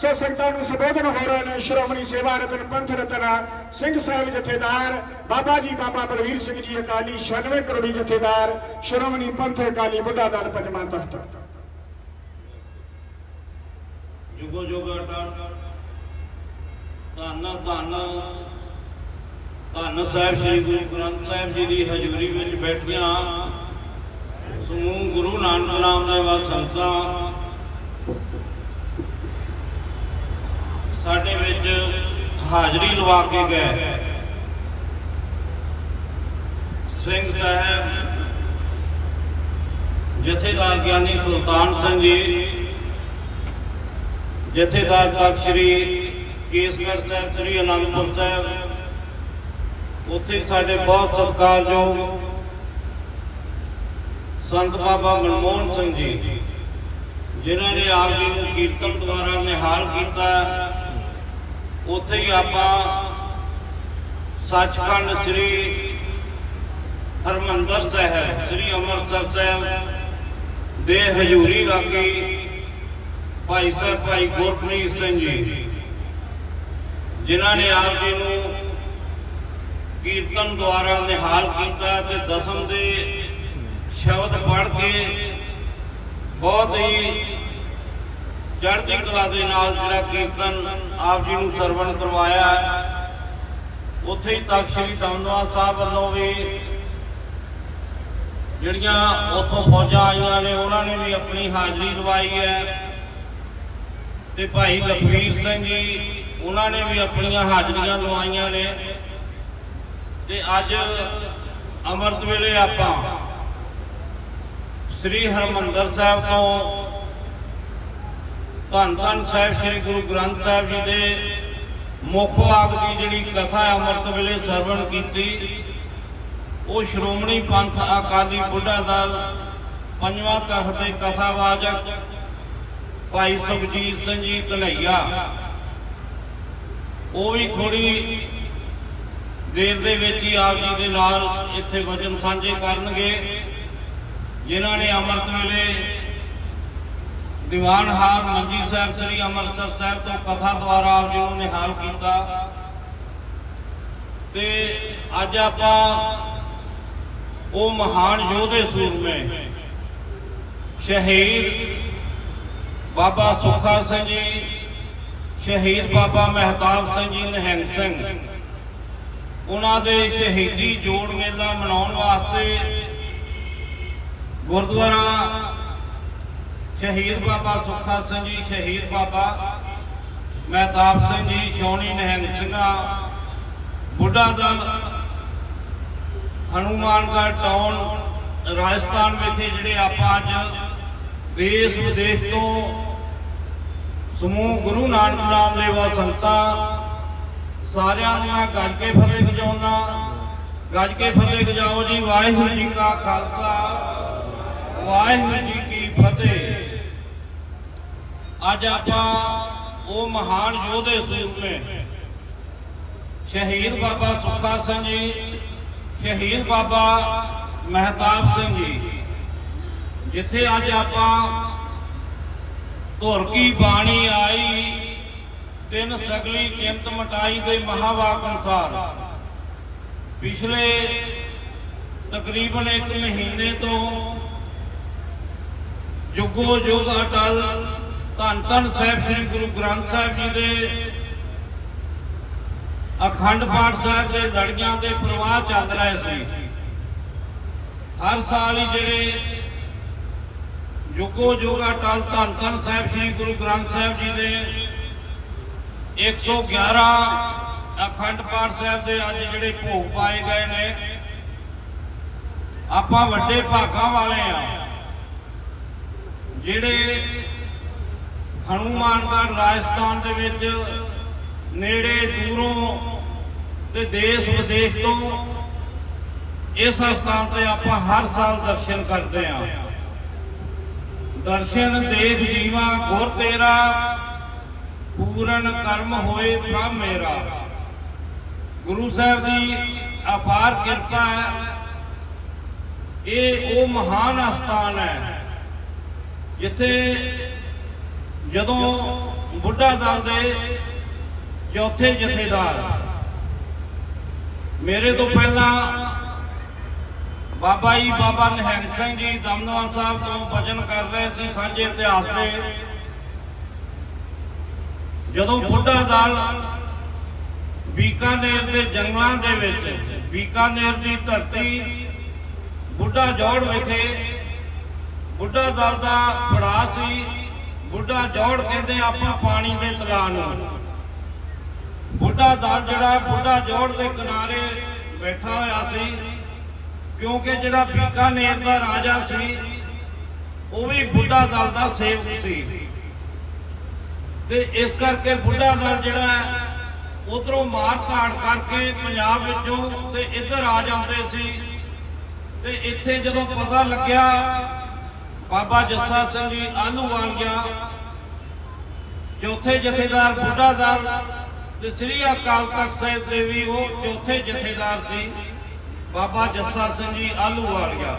ਸੋ ਸੰਗਤਾਂ ਨੂੰ ਸੰਬੋਧਨ ਹੋ ਰਹੇ ਨੇ, ਸ਼੍ਰੋਮਣੀ ਸੇਵਾ ਰਤਨ ਪੰਥ ਰਤਨ ਸਿੰਘ ਸਾਹਿਬ ਜਥੇਦਾਰ, ਬਾਬਾ ਜੀ ਬਾਬਾ ਬਲਵੀਰ ਸਿੰਘ ਜੀ ਅਕਾਲੀ 96 ਕਰੋੜੀ ਜਥੇਦਾਰ, ਸ਼੍ਰੋਮਣੀ ਪੰਥ ਅਕਾਲੀ ਬੁੱਢਾ ਦਲ ਪੰਜਵਾਂ ਤਖਤ। ਜੁਗੋ ਜੁਗ ਅਟਲ ਧੰਨ ਧੰਨ ਧੰਨ ਸਾਹਿਬ ਸ੍ਰੀ ਗੁਰੂ ਗ੍ਰੰਥ ਸਾਹਿਬ ਜੀ ਦੀ ਹਜ਼ੂਰੀ ਵਿੱਚ ਬੈਠੀਆਂ ਸਮੂਹ ਗੁਰੂ ਨਾਨਕ ਨਾਮ ਦੇ ਵਾ ਸੰਤਾਂ ਸਾਡੇ ਵਿੱਚ ਹਾਜ਼ਰੀ ਲਵਾ ਕੇ ਗਏ। ਸਿੰਘ ਸਾਹਿਬ, ਜਥੇਦਾਰ ਗਿਆਨੀ ਸੁਲਤਾਨ ਸਿੰਘ ਜੀ, ਜਥੇਦਾਰ ਤਖਤ ਸ੍ਰੀ ਕੇਸਗੜ੍ਹ ਸਾਹਿਬ, ਸ੍ਰੀ ਅਨੰਦਪੁਰ ਸਾਹਿਬ, ਉੱਥੇ ਸਾਡੇ ਬਹੁਤ ਸਤਿਕਾਰਯੋਗ ਸੰਤ ਬਾਬਾ ਮਨਮੋਹਨ ਸਿੰਘ ਜੀ, ਜਿਨ੍ਹਾਂ ਨੇ ਆਪ ਜੀ ਨੂੰ ਕੀਰਤਨ ਦੁਆਰਾ ਨਿਹਾਲ ਕੀਤਾ। ਉੱਥੇ ਹੀ ਆਪਾਂ ਸੱਚਖੰਡ ਸ੍ਰੀ ਹਰਮੰਦਰ ਸਾਹਿਬ, ਸ੍ਰੀ ਅੰਮ੍ਰਿਤਸਰ ਸਾਹਿਬ ਦੇ ਹਜ਼ੂਰੀ ਲਾਗੀ ਭਾਈ ਸਾਹਿਬ, ਭਾਈ ਗੁਰਪ੍ਰੀਤ ਸਿੰਘ ਜੀ, ਜਿਨ੍ਹਾਂ ਨੇ ਆਪ ਜੀ ਨੂੰ ਕੀਰਤਨ ਦੁਆਰਾ ਨਿਹਾਲ ਕੀਤਾ ਤੇ ਦਸਮ ਦੇ ਸ਼ਬਦ ਪੜ੍ਹ ਕੇ ਬਹੁਤ ਹੀ ਚੜ੍ਹਦੀ ਕਲਾ ਦੇ ਨਾਲ ਜਿਹੜਾ ਕੀਰਤਨ ਆਪ ਜੀ ਨੂੰ ਸਰਵਣ ਕਰਵਾਇਆ ਹੈ। ਉੱਥੇ ਹੀ ਤਖਤ ਸ੍ਰੀ ਦਮਦਮਾ ਸਾਹਿਬ ਵੱਲੋਂ ਵੀ ਜਿਹੜੀਆਂ ਉੱਥੋਂ ਫੌਜਾਂ ਆਈਆਂ ਨੇ, ਉਹਨਾਂ ਨੇ ਵੀ ਆਪਣੀ ਹਾਜ਼ਰੀ ਲਵਾਈ ਹੈ ਤੇ ਭਾਈ ਲਖਵੀਰ ਸਿੰਘ ਜੀ, ਉਹਨਾਂ ਨੇ ਵੀ ਆਪਣੀਆਂ ਹਾਜ਼ਰੀਆਂ ਲਵਾਈਆਂ ਨੇ ਤੇ ਅੱਜ ਅੰਮ੍ਰਿਤ ਵੇਲੇ ਆਪਾਂ ਸ੍ਰੀ ਹਰਮੰਦਰ ਸਾਹਿਬ ਤੋਂ ਧੰਨ ਧੰਨ ਸਾਹਿਬ ਸ੍ਰੀ ਗੁਰੂ ਗ੍ਰੰਥ ਸਾਹਿਬ ਜੀ ਦੇ ਮੁੱਖ ਵਾਕ ਦੀ ਜਿਹੜੀ ਕਥਾ ਅੰਮ੍ਰਿਤ ਵੇਲੇ ਸਰਵਣ ਕੀਤੀ। ਉਹ ਸ਼੍ਰੋਮਣੀ ਪੰਥ ਅਕਾਲੀ ਬੁੱਢਾ ਦਲ ਪੰਜਵਾਂ ਤਖਤ ਦੇ ਕਥਾਵਾਚਕ ਭਾਈ ਸੁਖਜੀਤ ਸਿੰਘ ਜੀ ਕਨਈਆ ਉਹ ਵੀ ਥੋੜੀ ਦੇਰ ਦੇ ਵਿੱਚ ਹੀ ਆਪ ਜੀ ਦੇ ਨਾਲ ਇੱਥੇ ਵਚਨ ਸਾਂਝੇ ਕਰਨਗੇ, ਜਿਨ੍ਹਾਂ ਨੇ ਅੰਮ੍ਰਿਤ ਵੇਲੇ ਦੀਵਾਨ ਹਾਰ ਮੰਜੀ ਸਾਹਿਬ, ਸ੍ਰੀ ਅੰਮ੍ਰਿਤਸਰ ਸਾਹਿਬ ਤੋਂ ਕਥਾ ਦੁਆਰਾ ਆਪ ਜੀ ਨੂੰ ਨਿਹਾਲ ਕੀਤਾ। ਤੇ ਅੱਜ ਆਪਾਂ ਉਹ ਮਹਾਨ ਯੋਧੇ ਸੂਰਮੇ, ਸ਼ਹੀਦ ਬਾਬਾ ਸੁਖਾ ਸਿੰਘ ਜੀ, ਸ਼ਹੀਦ ਬਾਬਾ ਮਹਿਤਾਬ ਸਿੰਘ ਜੀ ਨਿਹੰਗ ਸਿੰਘ। ਉਹਨਾਂ ਦੇ ਸ਼ਹੀਦੀ ਜੋੜ ਮੇਲਾ ਮਨਾਉਣ ਵਾਸਤੇ ਗੁਰਦੁਆਰਾ ਸ਼ਹੀਦ ਬਾਬਾ ਸੁੱਖਾ ਸਿੰਘ ਜੀ, ਸ਼ਹੀਦ ਬਾਬਾ ਮਹਿਤਾਬ ਸਿੰਘ ਜੀ ਸ਼ੌਣੀ ਨਿਹੰਗ ਸਿੰਘਾ, ਬੁੱਢਾ ਦਲ, ਹਨੂਮਾਨਗੜ੍ਹ ਟਾਊਨ, ਰਾਜਸਥਾਨ ਵਿਖੇ ਜਿਹੜੇ ਆਪਾਂ ਅੱਜ ਦੇਸ਼ ਵਿਦੇਸ਼ ਤੋਂ ਸਮੂਹ ਗੁਰੂ ਨਾਨਕ ਨਾਮ ਦੇ ਸੰਤਾਂ ਸਾਰਿਆਂ ਨੂੰ ਮੈਂ ਗੱਜ ਕੇ ਫਤਿਹ ਗਜਾਉਣਾ ਗੱਜ ਕੇ ਫਤਿਹ ਗਜਾਓ ਜੀ, ਵਾਹਿਗੁਰੂ ਜੀ ਕਾ ਖਾਲਸਾ, ਵਾਹਿਗੁਰੂ ਜੀ ਕੀ ਫਤਿਹ। ਅੱਜ ਆਪਾਂ ਉਹ ਮਹਾਨ ਯੋਧੇ ਸੂਰਮੇ ਸ਼ਹੀਦ ਬਾਬਾ ਸੁੱਖਾ ਸਿੰਘ ਜੀ, ਸ਼ਹੀਦ ਬਾਬਾ ਮਹਿਤਾਬ ਸਿੰਘ ਜੀ, ਜਿੱਥੇ ਅੱਜ ਆਪਾਂ ਧੁਰ ਕੀ ਬਾਣੀ ਆਈ, ਤਿੰਨ ਸਗਲੀ ਕਿੰਤ ਮਟਾਈ ਦੇ ਮਹਾਵਾਕ ਅਨੁਸਾਰ। ਪਿਛਲੇ ਤਕਰੀਬਨ 1 ਮਹੀਨੇ ਤੋਂ ਜੁਗੋ ਜੁਗ ਅਟਲ ਧੰਨ ਧੰਨ ਸਾਹਿਬ ਸ੍ਰੀ ਗੁਰੂ ਗ੍ਰੰਥ ਸਾਹਿਬ ਜੀ ਦੇ ਅਖੰਡ ਪਾਠ ਸਾਹਿਬ ਦੇ ਲੜੀਆਂ ਦੇ ਪ੍ਰਵਾਹ ਚੱਲ ਰਹੇ ਸੀ। ਹਰ ਸਾਲ ਹੀ ਜਿਹੜੇ ਜੁਗੋ ਜੁਗ ਅਟਲ ਧੰਨ ਧੰਨ ਸਾਹਿਬ ਸ੍ਰੀ ਗੁਰੂ ਗ੍ਰੰਥ ਸਾਹਿਬ ਜੀ ਦੇ 111 ਅਖੰਡ ਪਾਠ ਸਾਹਿਬ ਦੇ ਅੱਜ ਜਿਹੜੇ ਭੋਗ ਪਾਏ ਗਏ ਨੇ, ਆਪਾਂ ਵੱਡੇ ਭਾਗਾਂ ਵਾਲੇ ਆ। ਜਿਹੜੇ ਹਨੂਮਾਨਗੜ੍ਹ ਰਾਜਸਥਾਨ ਦੇ ਵਿੱਚ ਨੇੜੇ ਦੂਰੋਂ ਤੇ ਦੇਸ਼ ਵਿਦੇਸ਼ ਤੋਂ ਇਸ ਸਥਾਨ ਤੇ ਆਪਾਂ ਹਰ ਸਾਲ ਦਰਸ਼ਨ ਕਰਦੇ ਆ ਦਰਸ਼ਨ ਦੇਖ ਜੀਵਾ, ਗੁਰ ਤੇਰਾ, ਪੂਰਨ ਕਰਮ ਹੋਏ ਪ੍ਰਭ ਮੇਰਾ। ਗੁਰੂ ਸਾਹਿਬ ਦੀ ਅਪਾਰ ਕਿਰਪਾ ਹੈ। ਇਹ ਉਹ ਮਹਾਨ ਅਸਥਾਨ ਹੈ ਜਿੱਥੇ ਜਦੋਂ ਬੁੱਢਾ ਦਲ ਦੇ ਚੌਥੇ ਜਥੇਦਾਰ ਮੇਰੇ ਤੋਂ ਪਹਿਲਾਂ ਬਾਬਾ ਜੀ ਬਾਬਾ ਨਿਹੰਗ ਸਿੰਘ ਜੀ ਦਮਦਮਾ ਸਾਹਿਬ ਤੋਂ ਭਜਨ ਕਰ ਰਹੇ ਸੀ ਸਾਂਝੇ ਇਤਿਹਾਸ ਦੇ ਜਦੋਂ ਬੁੱਢਾ ਦਲ ਬੀਕਾਨੇਰ ਦੇ ਜੰਗਲਾਂ ਦੇ ਵਿੱਚ, ਬੀਕਾਨੇਰ ਦੀ ਧਰਤੀ ਬੁੱਢਾ ਜੋੜ ਵਿਖੇ ਬੁੱਢਾ ਦਲ ਦਾ ਪੜਾ ਸੀ ਬੁੱਢਾ ਜੋੜ ਕਹਿੰਦੇ ਆਪਾਂ ਪਾਣੀ ਦੇ ਤਲਾਅ ਨੂੰ। ਬੁੱਢਾ ਦਲ ਜਿਹੜਾ, ਬੁੱਢਾ ਜੋੜ ਦੇ ਕਿਨਾਰੇ ਬੈਠਾ ਹੋਇਆ ਸੀ। ਕਿਉਂਕਿ ਜਿਹੜਾ ਬੀਕਾਨੇਰ ਦਾ ਰਾਜਾ ਸੀ, ਉਹ ਵੀ ਬੁੱਢਾ ਦਲ ਦਾ ਸੇਵਕ ਸੀ। ਤੇ ਇਸ ਕਰਕੇ ਬੁੱਢਾ ਦਲ ਜਿਹੜਾ ਉਧਰੋਂ ਮਾਰ ਧਾੜ ਕਰਕੇ ਪੰਜਾਬ ਵਿੱਚੋਂ ਤੇ ਇੱਧਰ ਆ ਜਾਂਦੇ ਸੀ। ਤੇ ਇੱਥੇ ਜਦੋਂ ਪਤਾ ਲੱਗਿਆ ਬਾਬਾ ਜੱਸਾ ਸਿੰਘ ਜੀ ਆਲੂਵਾਲੀਆ ਚੌਥੇ ਜਥੇਦਾਰ ਬੁੱਢਾ ਦਲ ਤੇ ਸ੍ਰੀ ਅਕਾਲ ਤਖਤ ਸਾਹਿਬ ਦੇ ਵੀ ਉਹ ਚੌਥੇ ਜਥੇਦਾਰ ਸੀ। ਬਾਬਾ ਜੱਸਾ ਸਿੰਘ ਜੀ ਆਲੂ ਆਲੂਵਾਲੀਆ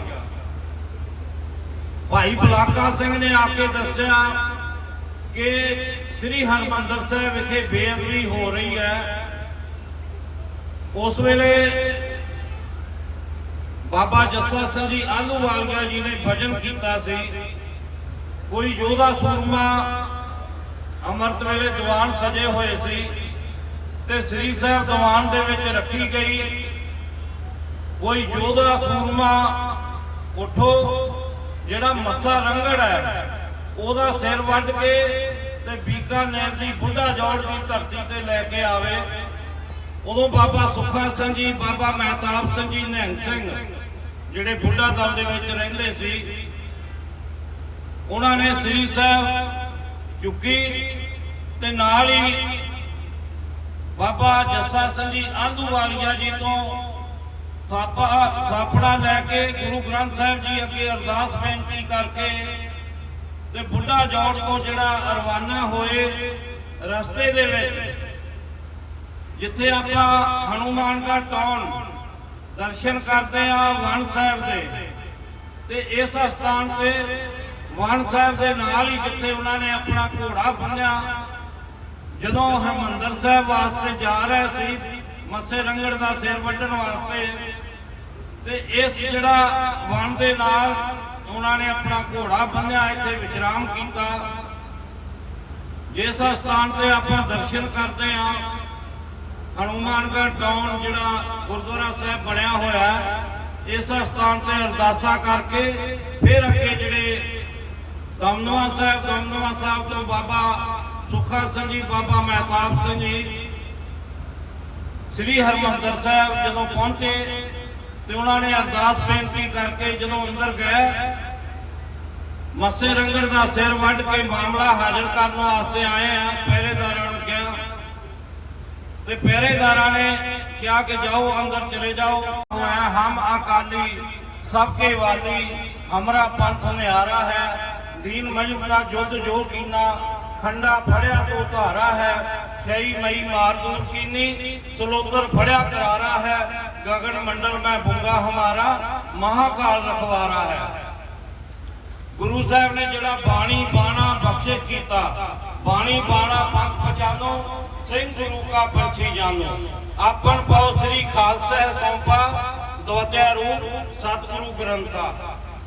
ਭਾਈ ਬਲਾਕਾ ਸਿੰਘ ਨੇ ਆ ਕੇ ਦੱਸਿਆ ਕਿ ਸ੍ਰੀ ਹਰਮੰਦਰ ਸਾਹਿਬ ਵਿਖੇ ਬੇਅਦਬੀ ਹੋ ਰਹੀ ਹੈ। ਉਸ ਵੇਲੇ ਬਾਬਾ ਜੱਸਾ ਸਿੰਘ ਜੀ ਆਲੂਵਾਲੀਆ ਜੀ ਨੇ ਭਜਨ ਕੀਤਾ ਸੀ। ਕੋਈ ਯੋਧਾ ਸੂਰਮਾ ਅੰਮ੍ਰਿਤ ਵੇਲੇ ਜਵਾਨ ਸਜੇ ਹੋਏ ਸੀ ਤੇ ਸ੍ਰੀ ਸਾਹਿਬ ਦੀਵਾਨ ਦੇ ਵਿੱਚ ਰੱਖੀ ਗਈ। ਕੋਈ ਯੋਧਾ ਸੂਰਮਾ ਉਠੋ, ਜਿਹੜਾ ਮੱਸਾ ਰੰਗੜ ਹੈ, ਉਹਦਾ ਸਿਰ ਵੱਢ ਕੇ ਤੇ ਬੀਕਾਨੇਰ ਦੀ ਬੁੱਢਾ ਜੋੜ ਦੀ ਧਰਤੀ ਤੇ ਲੈ ਕੇ ਆਵੇ। ਉਦੋਂ ਬਾਬਾ ਸੁਖਾ ਸਿੰਘ ਜੀ, ਬਾਬਾ ਮਹਿਤਾਬ ਸਿੰਘ ਜੀ ਨਿਹੰਗ ਸਿੰਘ ਜਿਹੜੇ ਬੁੱਢਾ ਦਲ ਦੇ ਵਿੱਚ ਰਹਿੰਦੇ ਸੀ, ਉਹਨਾਂ ਨੇ ਸ੍ਰੀ ਸਾਹਿਬ ਚੁੱਕੀ ਤੇ ਨਾਲ ਹੀ ਬਾਬਾ ਜੱਸਾ ਸਿੰਘ ਜੀ ਆਂਦੂਵਾਲੀਆ ਜੀ ਤੋਂ ਥਾਪਾ, ਥਾਪੜਾ ਲੈ ਕੇ ਗੁਰੂ ਗ੍ਰੰਥ ਸਾਹਿਬ ਜੀ ਅੱਗੇ ਅਰਦਾਸ ਬੇਨਤੀ ਕਰਕੇ ਤੇ ਬੁੱਢਾ ਜੋੜ ਤੋਂ ਜਿਹੜਾ ਰਵਾਨਾ ਹੋਏ ਰਸਤੇ ਦੇ ਵਿੱਚ, ਜਿੱਥੇ ਆਪਾਂ ਹਨੂਮਾਨਗੜ੍ਹ ਟਾਊਨ ਦਰਸ਼ਨ ਕਰਦੇ ਆ ਵਣ ਸਾਹਿਬ ਦੇ। ਤੇ ਇਸ ਸਥਾਨ ਤੇ ਵਣ ਸਾਹਿਬ ਦੇ ਨਾਲ ਹੀ ਜਿੱਥੇ ਉਹਨਾਂ ਨੇ ਆਪਣਾ ਘੋੜਾ ਬੰਨਿਆ, ਜਦੋਂ ਹਰਮੰਦਰ ਸਾਹਿਬ ਵਾਸਤੇ ਜਾ ਰਹੇ ਸੀ, ਮੱਸੇ ਰੰਗੜ ਦਾ ਸਿਰ ਵੱਢਣ ਵਾਸਤੇ, ਤੇ ਇਸ ਜਿਹੜਾ ਵਣ ਦੇ ਨਾਲ ਉਹਨਾਂ ਨੇ ਆਪਣਾ ਘੋੜਾ ਬੰਨਿਆ, ਇੱਥੇ ਵਿਸ਼ਰਾਮ ਕੀਤਾ। ਜਿਸ ਸਥਾਨ ਤੇ ਆਪਾਂ ਦਰਸ਼ਨ ਕਰਦੇ ਆ ਹਨੂਮਾਨਗੜ੍ਹ ਟਾਊਨ ਜਿਹੜਾ ਗੁਰਦੁਆਰਾ ਸਾਹਿਬ ਬਣਿਆ ਹੋਇਆ ਇਸ ਸਥਾਨ ਤੇ ਅਰਦਾਸਾ ਕਰਕੇ ਫਿਰ ਅੱਗੇ ਜਿਹੜੇ ਦਮਦਮਾ ਸਾਹਿਬ ਦਮਦਮਾ ਸਾਹਿਬ ਤੋਂ ਬਾਬਾ ਸੁੱਖਾ ਸਿੰਘ ਜੀ, ਬਾਬਾ ਮਹਿਤਾਬ ਸਿੰਘ ਜੀ, ਸ੍ਰੀ ਹਰਮੰਦਰ ਸਾਹਿਬ ਜਦੋਂ ਪਹੁੰਚੇ ਤੇ ਉਹਨਾਂ ਨੇ ਅਰਦਾਸ ਬੇਨਤੀ ਕਰਕੇ ਜਦੋਂ ਅੰਦਰ ਗਏ, ਮੱਸੇ ਰੰਗੜ ਦਾ ਸਿਰ ਵੱਢ ਕੇ ਮਾਮਲਾ ਹਾਜ਼ਰ ਕਰਨ ਵਾਸਤੇ ਆਏ ਆ ਪਹਿਰੇਦਾਰਾਂ ਤੇ ਪਹਿਰੇਦਾਰਾਂ ਨੇ ਕਿਹਾ ਕਿ ਜਾਓ, ਅੰਦਰ ਚਲੇ ਜਾਓ। ਹੋਇਆ ਹਮ ਅਕਾਲੀ ਸਭ ਕੇ ਵਾਲੀ, ਹਮਰਾ ਪੰਥ ਨਿਆਰਾ ਹੈ। ਦੀਨ ਮਜਬ ਦਾ ਜੁੱਧ ਜੋ ਕੀਨਾ, ਖੰਡਾ ਫੜਿਆ ਤੋ ਧਾਰਾ ਹੈ। ਸ਼ਈ ਮਈ ਮਾਰ ਦੂਰ ਕੀਨੀ, ਸਲੋਤਰ ਫੜਿਆ ਕਰਾਰਾ ਹੈ। ਗਗਨ ਮੰਡਲ ਮੈਂ ਬੁੰਗਾ ਹਮਾਰਾ, ਮਹਾਕਾਲ ਰਖਵਾਰਾ ਹੈ। ਗੁਰੂ ਸਾਹਿਬ ਨੇ ਜਿਹੜਾ ਬਾਣੀ ਬਾਣਾ ਬਖਸ਼ਿਸ਼ ਕੀਤਾ, ਬਾਣੀ ਬਾਣਾ ਪੰਥ ਪਛਾਨੋ ਸਿੰਘ ਗੁਰੂ ਕਾ ਪੰਛੀ ਜਾਨੋ ਆਪਨ ਪਾਉ ਸ੍ਰੀ ਖਾਲਸਾ ਸੰਪਾ, ਦਵਤਿਆ ਰੂਪ, ਸਤਿਗੁਰੂ ਗ੍ਰੰਥਾ।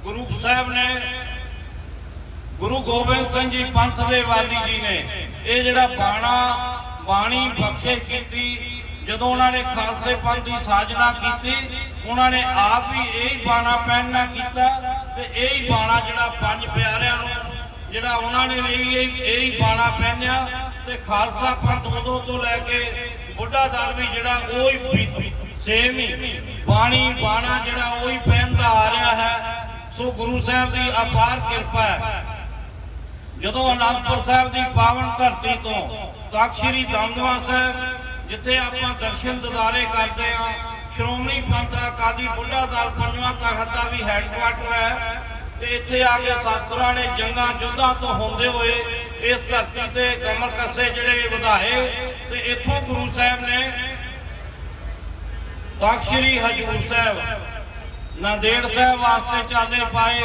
ਗੁਰੂ ਸਾਹਿਬ ਨੇ ਗੁਰੂ ਗੋਬਿੰਦ ਸਿੰਘ ਜੀ ਪੰਥ ਦੇ ਵਾਲੀ ਜੀ ਨੇ ਇਹ ਜਿਹੜਾ ਬਾਣਾ, ਬਾਣੀ ਬਖਸ਼ਿਸ਼ ਕੀਤੀ, ਜਦੋਂ ਉਹਨਾਂ ਨੇ ਖਾਲਸੇ ਪੰਥ ਦੀ ਸਾਜਨਾ ਕੀਤੀ, ਉਹਨਾਂ ਨੇ ਆਪ ਵੀ ਇਹ ਬਾਣਾ ਪਹਿਨਣਾ ਕੀਤਾ ਤੇ ਇਹ ਹੀ ਬਾਣਾ ਜਿਹੜਾ ਪੰਜ ਪਿਆਰਿਆਂ ਨੂੰ, ਜਿਹੜਾ ਉਹਨਾਂ ਨੇ ਵੀ ਇਹ ਇਹ ਹੀ ਬਾਣਾ ਪਹਿਨਿਆ ਤੇ ਖਾਲਸਾ ਪੰਥ ਉਦੋਂ ਤੋਂ ਲੈ ਕੇ ਬੁੱਢਾ ਦਲ ਵੀ ਜਿਹੜਾ ਉਹ ਹੀ ਸੇਮ ਹੀ ਬਾਣੀ ਬਾਣਾ ਜਿਹੜਾ ਉਹ ਹੀ ਪਹਿਨਦਾ ਆ ਰਿਹਾ ਹੈ। ਸੋ ਗੁਰੂ ਸਾਹਿਬ ਦੀ ਅਪਾਰ ਕਿਰਪਾ ਹੈ। ਜਦੋਂ ਅਨੰਦਪੁਰ ਸਾਹਿਬ ਦੀ ਪਾਵਨ ਧਰਤੀ ਤੋਂ ਤਖਤ ਸ੍ਰੀ ਦਮਦਮਾ ਸਾਹਿਬ, ਜਿੱਥੇ ਆਪਾਂ ਦਰਸ਼ਨ ਦਿਦਾਰੇ ਕਰਦੇ ਆ ਸ਼੍ਰੋਮਣੀ ਪੰਥ ਅਕਾਲੀ ਬੁੱਢਾ ਦਲ ਪੰਜਵਾਂ ਤਖਤ ਦਾ ਵੀ ਹੈੱਡਕੁਆਟਰ ਹੈ। ਤੇ ਇੱਥੇ ਆ ਕੇ ਸਤਿਗੁਰਾਂ ਨੇ ਜੰਗਾਂ ਜੁੱਧਾਂ ਤੋਂ ਹੁੰਦੇ ਹੋਏ ਇਸ ਧਰਤੀ ਤੇ ਕਮਰ ਕੱਸੇ ਜਿਹੜੇ ਵਧਾਏ ਤੇ ਇੱਥੋਂ ਗੁਰੂ ਸਾਹਿਬ ਨੇ ਤਖਤ ਸ੍ਰੀ ਹਜੂਰ ਸਾਹਿਬ, ਨਾਂਦੇੜ ਸਾਹਿਬ ਵਾਸਤੇ ਚਾਲੇ ਪਾਏ,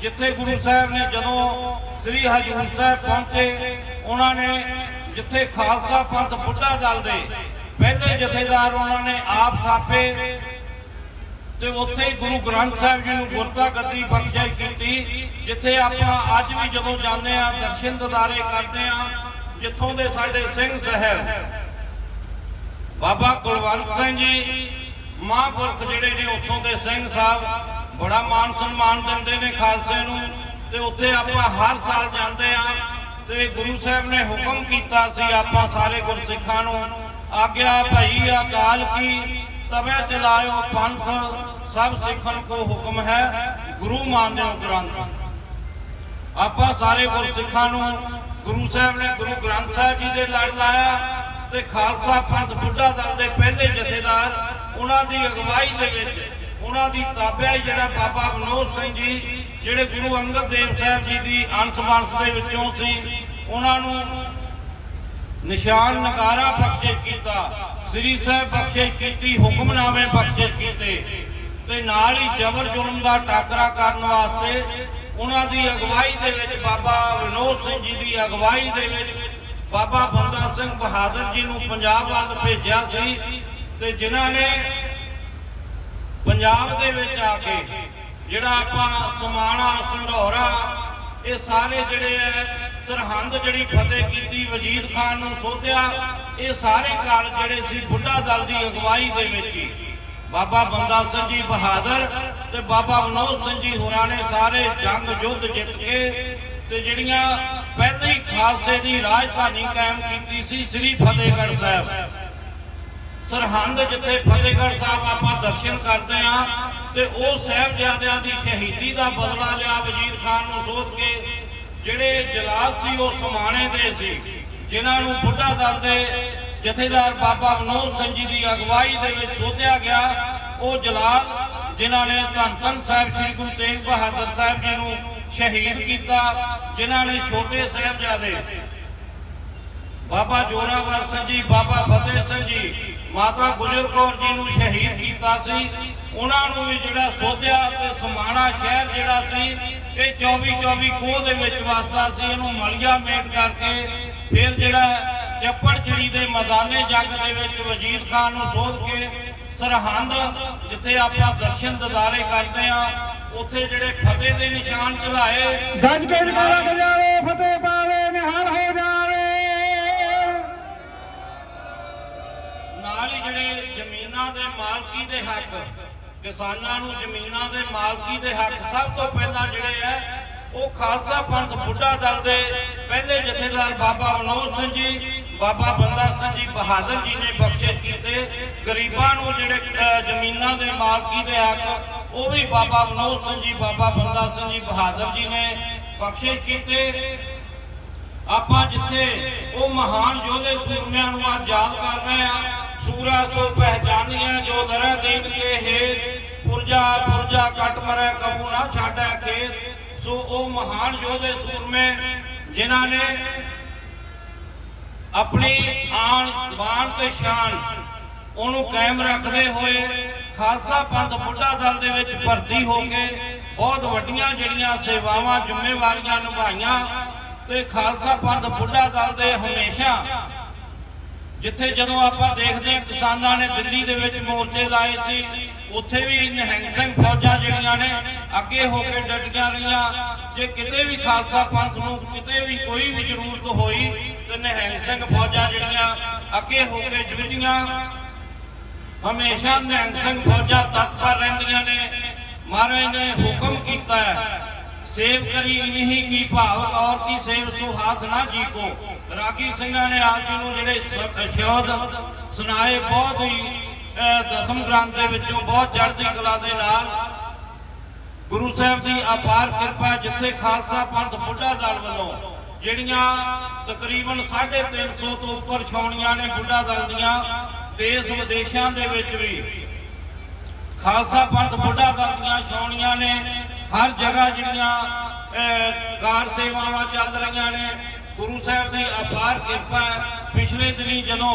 ਜਿੱਥੇ ਗੁਰੂ ਸਾਹਿਬ ਨੇ ਜਦੋਂ ਸ੍ਰੀ ਹਜੂਰ ਸਾਹਿਬ ਪਹੁੰਚੇ, ਉਹਨਾਂ ਨੇ ਜਿੱਥੇ ਖਾਲਸਾ ਪੰਥ ਬੁੱਢਾ ਦਲ ਦੇ ਪਹਿਲੇ ਜਥੇਦਾਰ ਉਹਨਾਂ ਨੇ ਆਪ ਥਾਪੇ ਤੇ ਉੱਥੇ ਹੀ ਗੁਰੂ ਗ੍ਰੰਥ ਸਾਹਿਬ ਜੀ ਨੂੰ ਗੁਰਤਾ ਗੱਦੀ ਬਖਸ਼ਿਸ਼ ਕੀਤੀ, ਜਿੱਥੇ ਆਪਾਂ ਅੱਜ ਵੀ ਜਦੋਂ ਜਾਂਦੇ ਆ ਦਰਸ਼ਨ ਦਿਦਾਰੇ ਕਰਦੇ ਆ ਜਿੱਥੋਂ ਦੇ ਸਾਡੇ ਸਿੰਘ ਸਾਹਿਬ। ਬਾਬਾ ਕੁਲਵੰਤ ਸਿੰਘ ਜੀ, ਮਹਾਂਪੁਰਖ ਜਿਹੜੇ ਨੇ ਉੱਥੋਂ ਦੇ ਸਿੰਘ ਸਾਹਿਬ, ਬੜਾ ਮਾਨ ਸਨਮਾਨ ਦਿੰਦੇ ਨੇ ਖਾਲਸੇ ਨੂੰ, ਤੇ ਉੱਥੇ ਆਪਾਂ ਹਰ ਸਾਲ ਜਾਂਦੇ ਆ ਤੇ ਗੁਰੂ ਸਾਹਿਬ ਨੇ ਹੁਕਮ ਕੀਤਾ ਸੀ, ਆਪਾਂ ਸਾਰੇ ਗੁਰਸਿੱਖਾਂ ਨੂੰ, ਆਗਿਆ ਭਈ ਅਕਾਲ ਕੀ, ਤਵੇ ਚਲਾਇਓ ਪੰਥ ਸਭ ਸਿੱਖਣ ਕੋ ਹੁਕਮ ਹੈ ਗੁਰੂ ਮਾਨਿਓ ਗ੍ਰੰਥ। ਆਪਾਂ ਸਾਰੇ ਗੁਰਸਿੱਖਾਂ ਨੂੰ ਗੁਰੂ ਸਾਹਿਬ ਨੇ ਗੁਰੂ ਗ੍ਰੰਥ ਸਾਹਿਬ ਜੀ ਦੇ ਲੜ ਲਾਇਆ ਤੇ ਖਾਲਸਾ ਪੰਥ ਬੁੱਢਾ ਦਲ ਦੇ ਪਹਿਲੇ ਜਥੇਦਾਰ, ਉਹਨਾਂ ਦੀ ਅਗਵਾਈ ਦੇ ਵਿੱਚ, ਉਹਨਾਂ ਦੀ ਤਾਬਿਆ ਜਿਹੜਾ ਬਾਬਾ ਵਿਨੋਦ ਸਿੰਘ ਜੀ, ਜਿਹੜੇ ਗੁਰੂ ਅੰਗਦ ਦੇਵ ਸਾਹਿਬ ਜੀ ਦੀ ਅੰਸ਼ ਵੰਸ਼ ਦੇ ਵਿੱਚੋਂ ਸੀ, ਉਹਨਾਂ ਨੂੰ ਨਿਸ਼ਾਨ ਨਗਾਰਾ ਬਖਸ਼ਿਸ਼ ਕੀਤਾ, ਸ੍ਰੀ ਸਾਹਿਬ ਬਖਸ਼ਿਸ਼ ਕੀਤੀ, ਹੁਕਮਨਾਮੇ ਬਖਸ਼ਿਸ਼ ਕੀਤੇ। ਤੇ ਨਾਲ ਹੀ ਜਬਰ ਜ਼ੁਲਮ ਦਾ ਟਾਕਰਾ ਕਰਨ ਵਾਸਤੇ ਉਹਨਾਂ ਦੀ ਅਗਵਾਈ ਦੇ ਵਿੱਚ ਬਾਬਾ ਵਿਨੋਦ ਸਿੰਘ ਜੀ ਦੀ ਅਗਵਾਈ ਦੇ ਵਿੱਚ ਬਾਬਾ ਬੰਦਾ ਸਿੰਘ ਬਹਾਦਰ ਜੀ ਨੂੰ ਪੰਜਾਬ ਵੱਲ ਭੇਜਿਆ ਸੀ ਤੇ ਜਿਨ੍ਹਾਂ ਨੇ ਪੰਜਾਬ ਦੇ ਵਿੱਚ ਆ ਕੇ ਜਿਹੜਾ ਆਪਾਂ ਸਮਾਣਾ ਸੰਢੌਰਾ ਇਹ ਸਾਰੇ ਜਿਹੜੇ ਐ, ਸਰਹੰਦ ਜਿਹੜੀ ਫਤਿਹ ਕੀਤੀ, ਵਜੀਦ ਖਾਨ ਨੂੰ ਸੋਧਿਆ, ਇਹ ਸਾਰੇ ਕਾਲ ਜਿਹੜੇ ਸੀ ਬੁੱਢਾ ਦਲ ਦੀ ਅਗਵਾਈ ਦੇ ਵਿੱਚ ਹੀ। ਬਾਬਾ ਬੰਦਾ ਸਿੰਘ ਜੀ ਬਹਾਦਰ ਤੇ ਬਾਬਾ ਵਿਨੋਦ ਸਿੰਘ ਜੀ ਹੋਰਾਂ ਨੇ ਸਾਰੇ ਜੰਗ ਯੁੱਧ ਜਿੱਤ ਕੇ ਤੇ ਜਿਹੜੀਆਂ ਪਹਿਲੇ ਖਾਲਸੇ ਦੀ ਰਾਜਧਾਨੀ ਕਾਇਮ ਕੀਤੀ ਸੀ, ਸ੍ਰੀ ਫਤਿਹਗੜ੍ਹ ਸਾਹਿਬ। ਸਰਹੰਦ ਜਿੱਥੇ ਫਤਿਹਗੜ੍ਹ ਸਾਹਿਬ ਆਪਾਂ ਦਰਸ਼ਨ ਕਰਦੇ ਆ ਤੇ ਉਹ ਸਾਹਿਬਜ਼ਾਦਿਆਂ ਦੀ ਸ਼ਹੀਦੀ ਦਾ ਬਦਲਾ ਲਿਆ ਵਜ਼ੀਰ ਖਾਨ ਨੂੰ ਸੋਧ ਕੇ, ਜਿਹੜੇ ਜਲਾਲ ਸੀ ਉਹ ਸਮਾਣੇ ਦੇ ਸੀ, ਜਿਨ੍ਹਾਂ ਨੂੰ ਬੁੱਢਾ ਦਲ ਦੇ ਜਥੇਦਾਰ ਬਾਬਾ ਵਿਨੋਦ ਸਿੰਘ ਜੀ ਦੀ ਅਗਵਾਈ ਦੇ ਵਿੱਚ ਸੋਧਿਆ ਗਿਆ, ਉਹ ਜਲਾਲ, ਜਿਨ੍ਹਾਂ ਨੇ ਧੰਨ ਧੰਨ ਸਾਹਿਬ ਸ੍ਰੀ ਗੁਰੂ ਤੇਗ ਬਹਾਦਰ ਸਾਹਿਬ ਜੀ ਨੂੰ ਸ਼ਹੀਦ ਕੀਤਾ, ਜਿਨ੍ਹਾਂ ਨੇ ਛੋਟੇ ਸਾਹਿਬਜ਼ਾਦੇ ਬਾਬਾ ਜੋਰਾਵਰ ਸਿੰਘ ਜੀ, ਬਾਬਾ ਫਤਿਹ ਸਿੰਘ ਜੀ, ਮਾਤਾ ਗੁਜਰ ਕੌਰ ਜੀ ਨੂੰ ਸ਼ਹੀਦ ਕੀਤਾ ਸੀ। ਉਹਨਾਂ ਨੂੰ ਵੀ ਜਿਹੜਾ ਸੋਧਿਆ ਤੇ ਸਮਾਣਾ ਸ਼ਹਿਰ ਜਿਹੜਾ ਸੀ, ਇਹ 24 24 ਕੋਹ ਦੇ ਵਿੱਚ ਵਸਦਾ ਸੀ। ਇਹਨੂੰ ਮਲੀਆ ਮੇਟ ਕਰਕੇ ਫਿਰ ਜਿਹੜਾ ਚੱਪੜ ਚਿੜੀ ਦੇ ਮੈਦਾਨੇ ਜੰਗ ਦੇ ਵਿੱਚ ਵਜੀਦ ਖਾਨ ਨੂੰ ਸੋਧ ਕੇ ਸਰਹੰਦ ਜਿੱਥੇ ਆਪਾਂ ਦਰਸ਼ਨ ਦਿਦਾਰੇ ਕਰਦੇ ਆ ਉੱਥੇ ਜਿਹੜੇ ਫਤਿਹ ਦੇ ਨਿਸ਼ਾਨ ਚਲਾਏ ਗੱਜ ਕੇ ਜਕਾਰਾ ਗਜਾਵੇ ਫਤਿਹ ਪਾਵੇ ਨਿਹਾਲ ਹੋ ਜਾਵੇ। ਨਾਲ ਹੀ ਜਿਹੜੇ ਜ਼ਮੀਨਾਂ ਦੇ ਮਾਲਕੀ ਦੇ ਹੱਕ ਕਿਸਾਨਾਂ ਨੂੰ ਜ਼ਮੀਨਾਂ ਦੇ ਮਾਲਕੀ ਦੇ ਹੱਕ ਸਭ ਤੋਂ ਪਹਿਲਾਂ ਜਿਹੜੇ ਆ ਉਹ ਖਾਲਸਾ ਪੰਥ ਬੁੱਢਾ ਦਲ ਦੇ ਪਹਿਲੇ ਜਥੇਦਾਰ ਬਾਬਾ ਵਿਨੋਦ ਸਿੰਘ ਜੀ ਬਾਬਾ ਬੰਦਾ ਸਿੰਘ ਜੀ ਬਹਾਦਰ ਜੀ ਨੇ ਬਖਸ਼ਿਸ਼ ਕੀਤੇ। ਗਰੀਬਾਂ ਨੂੰ ਜਿਹੜੇ ਜ਼ਮੀਨਾਂ ਦੇ ਮਾਲਕੀ ਦੇ ਹੱਕ, ਉਹ ਵੀ ਬਾਬਾ ਵਿਨੋਦ ਸਿੰਘ ਜੀ, ਬਾਬਾ ਬੰਦਾ ਸਿੰਘ ਜੀ ਬਹਾਦਰ ਜੀ ਨੇ ਬਖਸ਼ਿਸ਼ ਕੀਤੇ। ਆਪਾਂ ਜਿੱਥੇ ਉਹ ਮਹਾਨ ਯੋਧੇ ਸੂਰਮਿਆਂ ਨੂੰ ਅੱਜ ਯਾਦ ਕਰ ਰਹੇ ਆ ਸੂਰਾ ਸੋ ਪਹਿਚਾਨੀਆਂ ਜੋ ਦਰਾ ਦੀਨ ਕੇ ਹੈ ਪੁਰਜਾ ਪੁਰਜਾ ਕੱਟ ਮਰੇ, ਕਬੂ ਨਾ ਛਾੜੈ ਖੇਤ। ਸੋ ਉਹ ਮਹਾਨ ਯੋਧੇ ਸੂਰਮੇ, ਜਿਨ੍ਹਾਂ ਨੇ ਆਪਣੀ ਆਣ ਬਾਣ ਤੇ ਸ਼ਾਨ ਉਹਨੂੰ ਕਾਇਮ ਰੱਖਦੇ ਹੋਏ ਖਾਲਸਾ ਪੰਥ ਬੁੱਢਾ ਦਲ ਦੇ ਵਿੱਚ ਭਰਤੀ ਹੋ ਕੇ ਬਹੁਤ ਵੱਡੀਆਂ ਜਿਹੜੀਆਂ ਸੇਵਾਵਾਂ, ਜ਼ਿੰਮੇਵਾਰੀਆਂ ਨਿਭਾਈਆਂ ਤੇ ਖਾਲਸਾ ਪੰਥ ਬੁੱਢਾ ਦਲ ਦੇ ਹਮੇਸ਼ਾ ਜਿੱਥੇ ਜਦੋਂ ਆਪਾਂ ਦੇਖਦੇ ਹਾਂ ਕਿਸਾਨਾਂ ਨੇ ਦਿੱਲੀ ਦੇ ਵਿੱਚ ਮੋਰਚੇ ਲਾਏ ਸੀ, ਉੱਥੇ ਵੀ ਨਿਹੰਗ ਸਿੰਘ ਫੌਜਾਂ ਜਿਹੜੀਆਂ ਨੇ ਅੱਗੇ ਹੋ ਕੇ ਡਟੀਆਂ ਰਹੀਆਂ। ਜੇ ਕਿਤੇ ਵੀ ਖਾਲਸਾ ਪੰਥ ਨੂੰ ਕਿਤੇ ਵੀ ਕੋਈ ਵੀ ਜ਼ਰੂਰਤ ਹੋਈ, ਤੇ ਨਿਹੰਗ ਸਿੰਘ ਫੌਜਾਂ ਜਿਹੜੀਆਂ ਅੱਗੇ ਹੋ ਕੇ ਜੂਝੀਆਂ ਹਮੇਸ਼ਾ ਨਿਹੰਗ ਸਿੰਘ ਫੌਜਾਂ ਤਤਪਰ ਰਹਿੰਦੀਆਂ ਨੇ। ਮਹਾਰਾਜ ਨੇ ਹੁਕਮ ਕੀਤਾ ਹੈ, ਸੇਵ ਕਰੀ ਨਹੀਂ ਕੀ ਭਾਵ, ਔਰ ਕੀ ਸੇਵ ਸੋ ਨਾ ਜੀ ਕੋ ਰਾਗੀ ਸਿੰਘਾਂ ਨੇ ਆਪ ਜੀ ਨੂੰ ਜਿਹੜੇ ਸ- ਸ਼ਬਦ ਸੁਣਾਏ, ਬਹੁਤ ਹੀ ਦਸਮ ਗ੍ਰੰਥ ਦੇ ਵਿੱਚੋਂ ਬਹੁਤ ਚੜ੍ਹਦੀ ਕਲਾ ਦੇ ਨਾਲ ਗੁਰੂ ਸਾਹਿਬ ਦੀ ਅਪਾਰ ਕਿਰਪਾ ਜਿੱਥੇ ਖਾਲਸਾ ਪੰਥ ਬੁੱਢਾ ਦਲ ਵੱਲੋਂ ਜਿਹੜੀਆਂ ਤਕਰੀਬਨ 350 ਤੋਂ ਉੱਪਰ ਛਾਉਣੀਆਂ ਨੇ ਬੁੱਢਾ ਦਲ ਦੀਆਂ, ਦੇਸ਼ ਵਿਦੇਸ਼ਾਂ ਦੇ ਵਿੱਚ ਵੀ ਖਾਲਸਾ ਪੰਥ ਬੁੱਢਾ ਦਲ ਦੀਆਂ ਛਾਉਣੀਆਂ ਨੇ, ਹਰ ਜਗ੍ਹਾ ਜਿਹੜੀਆਂ ਕਾਰ ਸੇਵਾਵਾਂ ਚੱਲ ਰਹੀਆਂ ਨੇ ਗੁਰੂ ਸਾਹਿਬ ਦੀ ਅਪਾਰ ਕਿਰਪਾ ਪਿਛਲੇ ਦਿਨੀ ਜਦੋਂ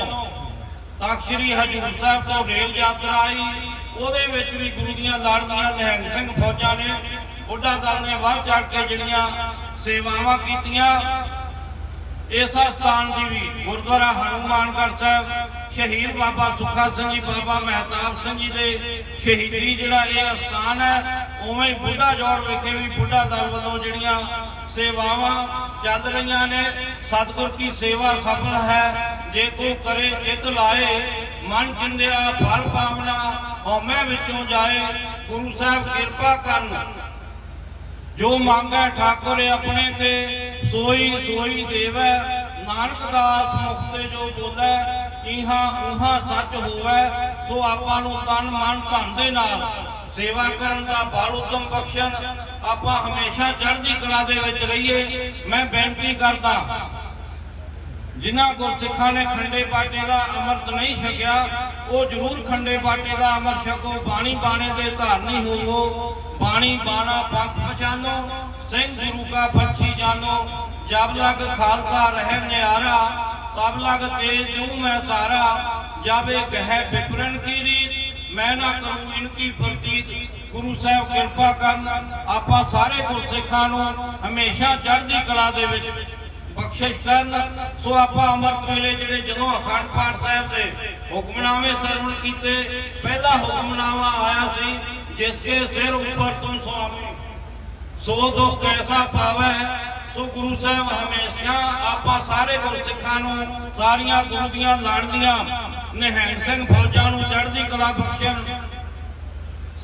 ਤਖਤ ਸ੍ਰੀ ਹਜੂਰ ਸਾਹਿਬ ਤੋਂ ਰੇਲ ਯਾਤਰਾ ਆਈ, ਉਹਦੇ ਵਿੱਚ ਵੀ ਗੁਰੂ ਦੀਆਂ ਲਾੜੀਆਂ ਨਿਹੰਗ ਸਿੰਘ ਫੌਜਾਂ ਨੇ, ਬੁੱਢਾ ਦਲ ਨੇ ਵੱਧ ਚੜ ਕੇ ਜਿਹੜੀਆਂ ਸੇਵਾਵਾਂ ਕੀਤੀਆਂ। ਇਸ ਸਥਾਨ ਦੀ ਵੀ ਗੁਰਦੁਆਰਾ ਹਨੂਮਾਨਗੜ੍ਹ ਸਾਹਿਬ, ਸ਼ਹੀਦ ਬਾਬਾ ਸੁੱਖਾ ਸਿੰਘ ਜੀ, ਬਾਬਾ ਮਹਿਤਾਬ ਸਿੰਘ ਜੀ ਦੇ ਸ਼ਹੀਦੀ ਜਿਹੜਾ ਇਹ ਸਥਾਨ ਹੈ, ਉਵੇਂ ਬੁੱਢਾ ਜੋੜ ਵਿਖੇ ਵੀ ਬੁੱਢਾ ਦਲ ਵੱਲੋਂ ਜਿਹੜੀਆਂ ਸੇਵਾਵਾਂ ਚੱਲ ਰਹੀਆਂ ਨੇ। ਸਤਿਗੁਰ ਕੀ ਸੇਵਾ ਸਫਲ ਹੈ। ਜੇ ਕੋ ਕਰੇ ਚਿਤ ਲਾਏ। ਮਨ ਚਿੰਦਿਆ ਫਲ ਪਾਵਨਾ, ਹਉਮੈ ਵਿੱਚੋਂ ਜਾਏ। ਗੁਰੂ ਸਾਹਿਬ ਕਿਰਪਾ ਕਰਨ। ਜੋ ਮੰਗੈ ਠਾਕੁਰ ਆਪਣੇ ਤੇ, ਸੋਈ ਸੋਈ ਦੇਵੈ। ਨਾਨਕ ਦਾਸ ਮੁਖ ਤੇ ਜੋ ਬੋਲੇ ਇਹਾਂ ਉਹਾਂ ਸੱਚ ਹੋਵੇ। ਸੋ ਆਪਾਂ ਨੂੰ ਤਨ ਮਨ ਧਨ ਦੇ ਨਾਲ ਸੇਵਾ ਕਰਨ ਦਾ ਬਲ ਉਦਮ ਬਖਸ਼ਣ। ਆਪਾਂ ਹਮੇਸ਼ਾ ਚੜ੍ਹਦੀ ਕਲਾ ਦੇ ਵਿੱਚ ਰਹੀਏ, ਮੈਂ ਬੇਨਤੀ ਕਰਦਾ, ਜਿਨ੍ਹਾਂ ਗੁਰਸਿੱਖਾਂ ਨੇ ਖੰਡੇ ਬਾਟੇ ਦਾ ਅੰਮ੍ਰਿਤ ਨਹੀਂ ਛਕਿਆ, ਉਹ ਜ਼ਰੂਰ ਖੰਡੇ ਬਾਟੇ ਦਾ ਅੰਮ੍ਰਿਤ ਛਕੋ, ਬਾਣੀ ਬਾਣੇ ਦੇ ਧਾਰਨੀ ਹੋਵੋ, ਬਾਣੀ ਬਾਣਾ ਪੰਥ ਪਛਾਨੋ, ਸਿੰਘ ਗੁਰੂ ਕਾ ਪੰਛੀ ਜਾਨੋ, ਜਬ ਲਗ ਖਾਲਸਾ ਰਹਿ ਨਿਆਰਾ, ਤਬ ਲਗ ਤੇਜ ਜੂ ਮੈਂ ਤਾਰਾ, ਜਾਵੇ ਗਹਿ ਵਿਪਰਨ ਕੀ ਰੀਤ, ਮੈਂ ਨਾ ਕਰੂੰ ਇਨਕੀ ਪ੍ਰਤੀਤ। ਗੁਰੂ ਸਾਹਿਬ ਕਿਰਪਾ ਕਰਨ ਆਪਾਂ ਸਾਰੇ ਗੁਰਸਿੱਖਾਂ ਨੂੰ ਹਮੇਸ਼ਾ ਚੜ੍ਹਦੀ ਕਲਾ ਦੇ ਵਿੱਚ ਬਖਸ਼ਿਸ਼ ਕਰਨ। ਸੋ ਆਪਾਂ ਅੰਮ੍ਰਿਤ ਵੇਲੇ ਜਿਹੜੇ ਜਦੋਂ ਅਖੰਡ ਪਾਠ ਸਾਹਿਬ ਦੇ ਹੁਕਮਨਾਮੇ ਸਰਵਣ ਕੀਤੇ, ਪਹਿਲਾ ਹੁਕਮਨਾਮਾ ਆਇਆ ਸੀ, ਜਿਸ ਕੇ ਸਿਰ ਉੱਪਰ ਤੋਂ ਸੁਆਮੀ ਸੋ ਦੁੱਖ ਕੈਸਾ ਪਾਵੈ? ਸੋ ਗੁਰੂ ਸਾਹਿਬ ਹਮੇਸ਼ਾ ਆਪਾਂ ਸਾਰੇ ਗੁਰਸਿੱਖਾਂ ਨੂੰ, ਸਾਰੀਆਂ ਗੁਰੂ ਦੀਆਂ ਲਾੜਦੀਆਂ ਨਿਹੰਗ ਸਿੰਘ ਫੌਜਾਂ ਨੂੰ ਚੜ੍ਹਦੀ ਕਲਾ ਬਖਸ਼ਣ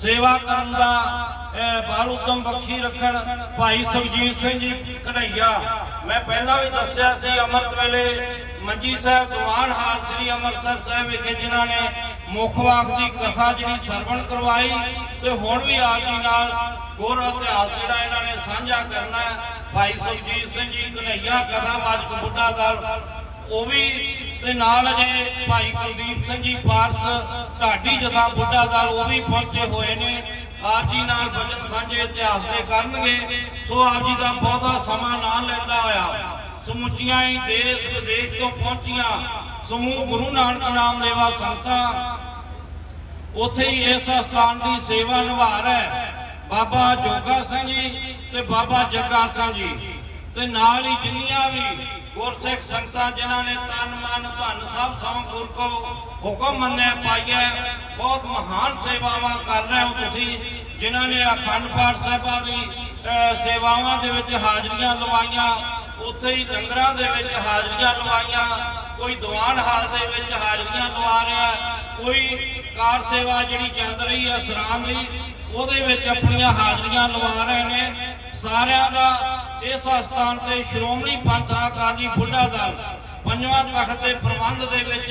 ਸੇਵਾ ਕਰਨ ਦਾ ਇਹ ਬਾਲ ਉਦਮ ਬਖਸ਼ੀ ਰੱਖਣ। ਭਾਈ ਸੁਖਜੀਤ ਸਿੰਘ ਜੀ, ਕਢਈਆ। ਮੈਂ ਪਹਿਲਾਂ ਵੀ ਦੱਸਿਆ ਸੀ, ਅੰਮ੍ਰਿਤ ਵੇਲੇ ਮੰਜੀ ਸਾਹਿਬ ਦੀਵਾਨ ਹਾਲ ਸ੍ਰੀ ਅੰਮ੍ਰਿਤਸਰ ਸਾਹਿਬ ਵਿਖੇ ਜਿਨ੍ਹਾਂ ਨੇ ਮੁੱਖ ਵਾਕ ਦੀ ਕਥਾ ਜਿਹੜੀ ਸਰਵਣ ਕਰਵਾਈ, ਤੇ ਹੁਣ ਵੀ ਆਪ ਜੀ ਨਾਲ ਗੁਰ ਇਤਿਹਾਸ ਜਿਹੜਾ ਇਹਨਾਂ ਨੇ ਸਾਂਝਾ ਕਰਨਾ ਭਾਈ ਸੁਖਜੀਤ ਸਿੰਘ ਜੀ ਕਨਈਆ ਕਥਾ ਕਥਾਵਾਚਕ ਬੁੱਢਾ ਦਲ ਉਹ ਵੀ ਤੇ ਨਾਲ ਅਜੇ ਭਾਈ ਕੁਲਦੀਪ ਸਿੰਘ ਜੀ ਪਾਰਸ, ਢਾਡੀ ਜਥਾ ਬੁੱਢਾ ਦਲ, ਉਹ ਵੀ ਪਹੁੰਚੇ ਹੋਏ ਨੇ। ਆਪ ਜੀ ਨਾਲ ਬਚਨ ਸਾਂਝੇ ਇਤਿਹਾਸ ਦੇ ਕਰਨਗੇ। ਸੋ ਆਪ ਜੀ ਦਾ ਬਹੁਤਾ ਸਮਾਂ ਨਾ ਲੈਂਦਾ ਹੋਇਆ। ਸਮੁੱਚੀਆਂ ਹੀ ਦੇਸ਼ ਵਿਦੇਸ਼ ਤੋਂ ਪਹੁੰਚੀਆਂ। ਸਮੂਹ ਗੁਰੂ ਨਾਨਕ ਨਾਮ ਲੈਵਾ ਸੰਗਤਾਂ। ਉੱਥੇ ਹੀ ਇਸ ਸਥਾਨ ਦੀ ਸੇਵਾ ਨਿਭਾ ਹੈ ਬਾਬਾ ਜੋਗਾ ਸਿੰਘ ਜੀ ਤੇ ਬਾਬਾ ਜੱਗਾ ਸਿੰਘ ਜੀ। ਤੇ ਨਾਲ ਹੀ ਜਿੰਨੀਆਂ ਵੀ ਗੁਰਸਿੱਖ ਸੰਗਤਾਂ ਜਿਨ੍ਹਾਂ ਨੇ ਤਨ, ਮਨ, ਧਨ ਸਭ ਸੌ ਗੁਰ ਕੋ ਹੁਕਮ ਮੰਨਿਆ, ਪਾਈਐ, ਬਹੁਤ ਮਹਾਨ ਸੇਵਾਵਾਂ ਕਰ ਰਹੇ ਹੋ ਤੁਸੀਂ, ਜਿਨ੍ਹਾਂ ਨੇ ਅਖੰਡ ਪਾਠ ਸਾਹਿਬਾਂ ਦੀ ਸੇਵਾਵਾਂ ਦੇ ਵਿੱਚ ਹਾਜ਼ਰੀਆਂ ਲਵਾਈਆਂ, ਉੱਥੇ ਹੀ ਲੰਗਰਾਂ ਦੇ ਵਿੱਚ ਹਾਜ਼ਰੀਆਂ ਲਵਾਈਆਂ, ਕੋਈ ਦੀਵਾਨ ਹਾਲ ਦੇ ਵਿੱਚ ਹਾਜ਼ਰੀਆਂ ਲਵਾ ਰਿਹਾ, ਕੋਈ ਕਾਰ ਸੇਵਾ ਜਿਹੜੀ ਚੱਲ ਰਹੀ ਹੈ ਸਰਾਂ ਦੀ, ਉਹਦੇ ਵਿੱਚ ਆਪਣੀਆਂ ਹਾਜ਼ਰੀਆਂ ਲਵਾ ਰਹੇ ਨੇ, ਸਾਰਿਆਂ ਦਾ ਇਸ ਸਥਾਨ ਤੇ ਸ਼੍ਰੋਮਣੀ ਪੰਥ ਅਕਾਲੀ ਬੁੱਢਾ ਦਲ ਪੰਜਵਾਂ ਤਖਤ ਦੇ ਪ੍ਰਬੰਧ ਦੇ ਵਿੱਚ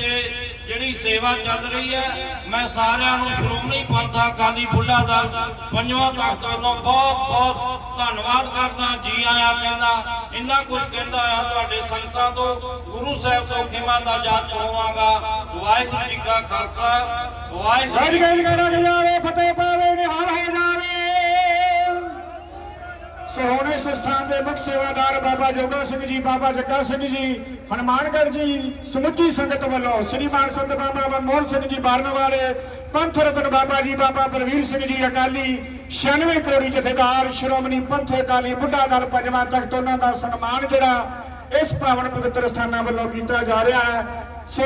ਜਿਹੜੀ ਸੇਵਾ ਚੱਲ ਰਹੀ ਹੈ ਮੈਂ ਸਾਰਿਆਂ ਨੂੰ ਸ਼੍ਰੋਮਣੀ ਪੰਥ ਅਕਾਲੀ ਬੁੱਢਾ ਦਲ ਪੰਜਵਾਂ ਤਖਤ ਵੱਲੋਂ ਬਹੁਤ ਬਹੁਤ ਧੰਨਵਾਦ ਕਰਦਾ ਜੀ ਆਇਆਂ ਕਹਿੰਦਾ ਇੰਨਾ ਕੁਝ ਕਹਿੰਦਾ ਆ ਤੁਹਾਡੇ ਸੰਗਤਾਂ ਤੋਂ ਗੁਰੂ ਸਾਹਿਬ ਤੋਂ ਖਿਮਾ ਦਾ ਜਾਤ ਹੋਵਾਂਗਾ ਵਾਹਿਗੁਰੂ ਜੀ ਕਾ ਖਾਲਸਾ ਵਾਹਿਗੁਰੂ ਜੀ ਕੇ ਫਤਿਹ। ਪਾਵੇ ਨਿਹਾਲ ਹੋ ਜਾਵੇ ਸੋਹਣੇ ਹੁਣ ਸਥਾਨ ਦੇ ਮੁੱਖ ਸੇਵਾਦਾਰ ਬਾਬਾ ਜੋਗਾ ਸਿੰਘ ਜੀ, ਬਾਬਾ ਜੱਗਾ ਸਿੰਘ ਜੀ, ਹਨੂਮਾਨਗੜ੍ਹ ਜੀ, ਸਮੁੱਚੀ ਸੰਗਤ ਵੱਲੋਂ ਸ੍ਰੀ ਮਾਨ ਸੰਤ ਬਾਬਾ ਮਨਮੋਹਨ ਸਿੰਘ ਜੀ ਬਾਰਨ ਵਾਲੇ, ਪੰਥ ਰਤਨ ਬਾਬਾ ਜੀ, ਬਾਬਾ ਬਲਵੀਰ ਸਿੰਘ ਜੀ ਅਕਾਲੀ 96 ਕਰੋੜੀ ਜਥੇਦਾਰ ਸ਼੍ਰੋਮਣੀ ਪੰਥ ਅਕਾਲੀ ਬੁੱਢਾ ਦਲ ਪੰਜਵਾਂ ਤਖਤ, ਉਹਨਾਂ ਦਾ ਸਨਮਾਨ ਜਿਹੜਾ ਇਸ ਪਾਵਨ ਪਵਿੱਤਰ ਸਥਾਨਾਂ ਵੱਲੋਂ ਕੀਤਾ ਜਾ ਰਿਹਾ ਹੈ। ਸੋ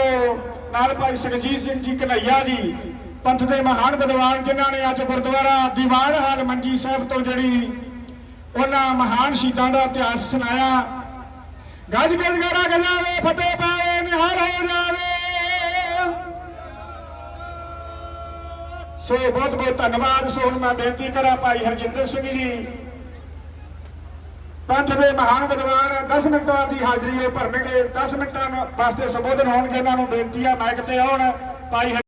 ਨਾਲ ਭਾਈ ਸੁਖਜੀਤ ਸਿੰਘ ਜੀ ਕਨਈਆ ਜੀ, ਪੰਥ ਦੇ ਮਹਾਨ ਵਿਦਵਾਨ ਜਿਨ੍ਹਾਂ ਨੇ ਅੱਜ ਗੁਰਦੁਆਰਾ ਦੀਵਾਨ ਹਾਲ ਮੰਜੀ ਸਾਹਿਬ ਤੋਂ ਜਿਹੜੀ ਉਹਨਾਂ ਮਹਾਨ ਸ਼ਹੀਦਾਂ ਦਾ ਇਤਿਹਾਸ ਸੁਣਾਇਆ। ਗੱਜ ਗੱਜ ਗਰਾ ਗਜਾਵੇ, ਫਤਿਹ ਪਾਵੇ, ਨਿਹਾਲ ਹੋ ਜਾਵੇ। ਸੋ ਬਹੁਤ ਬਹੁਤ ਧੰਨਵਾਦ। ਸੋ ਹੁਣ ਮੈਂ ਬੇਨਤੀ ਕਰਾਂ ਭਾਈ ਹਰਜਿੰਦਰ ਸਿੰਘ ਜੀ। ਪੰਥ ਦੇ ਮਹਾਨ ਵਿਦਵਾਨ 10 ਮਿੰਟਾਂ ਦੀ ਹਾਜ਼ਰੀ ਉਹ ਭਰਨਗੇ। 10 ਮਿੰਟਾਂ ਵਾਸਤੇ ਸੰਬੋਧਨ ਹੋਣਗੇ। ਇਹਨਾਂ ਨੂੰ ਬੇਨਤੀ ਆ, ਮਾਈਕ ਤੇ ਆਉਣ। ਭਾਈ